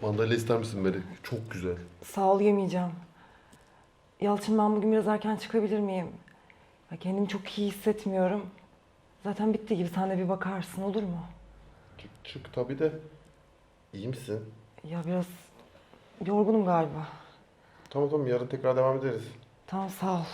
Sandalye ister misin Meri? Çok güzel. Sağ ol yemeyeceğim. Yalçın ben bugün biraz erken çıkabilir miyim? Ya kendimi çok iyi hissetmiyorum. Zaten bitti gibi sen de bir bakarsın olur mu? Çık, çık tabii de. İyi misin? Ya biraz yorgunum galiba. Tamam tamam yarın tekrar devam ederiz. Tamam sağ ol.